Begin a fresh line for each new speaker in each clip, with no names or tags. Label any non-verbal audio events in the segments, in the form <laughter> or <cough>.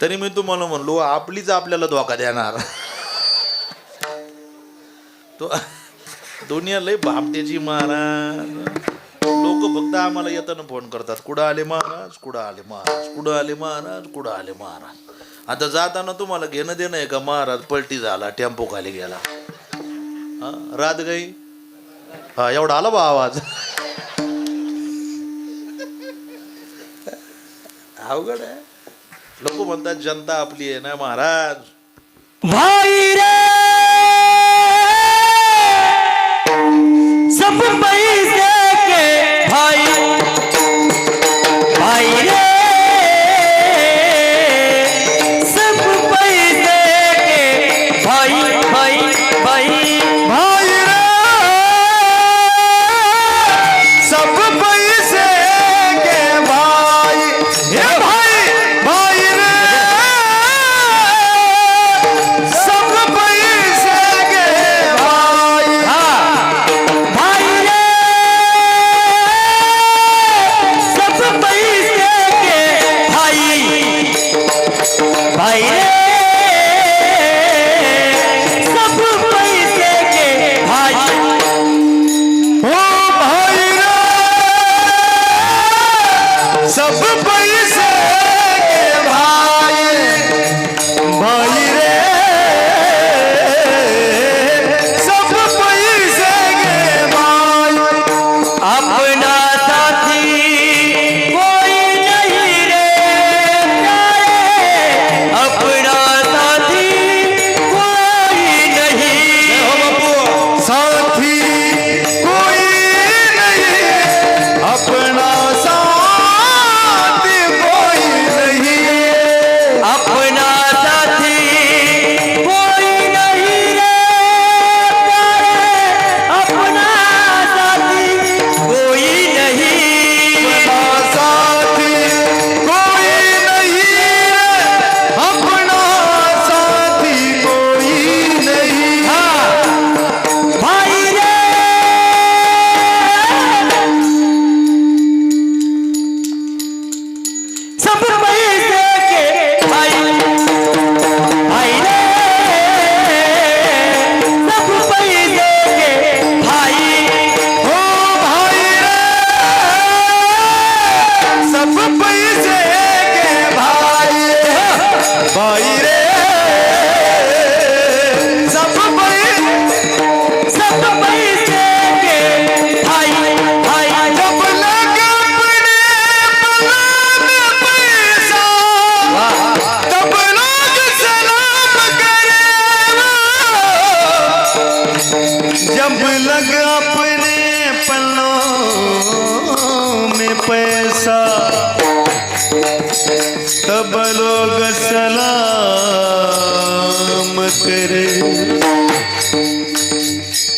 तरी मी तुम्हाला म्हणलो आपलीच आपल्याला धोका देणार. तो दुनिया लय बापटेची महाराज. लोक फक्त आम्हाला येताना फोन करतात कुठं आले महाराज? कुठं आले महाराज? कुठं आले महाराज? कुठं आले महाराज? आता जाताना तुम्हाला घेणं देणं आहे का? महाराज पलटी झाला टेम्पो खाली गेला. रात गाई? हा एवढा आला बा आवाज. अवघड आहे. लोक म्हणतात जनता आपली आहे ना महाराज.
Super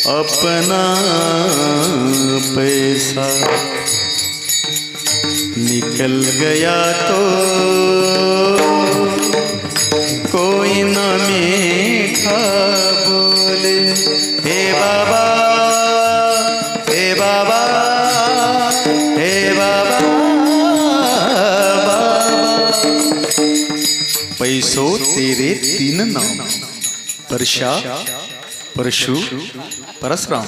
अपना पैसा
निकल गया तो कोई न मीठा बोले, हे बाबा हे बाबा हे बाबा बाबा। पैसों तेरे तीन नाम, परशा परशु परशुराम।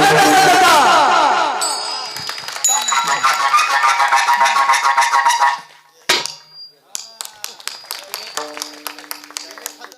Thank <laughs> you.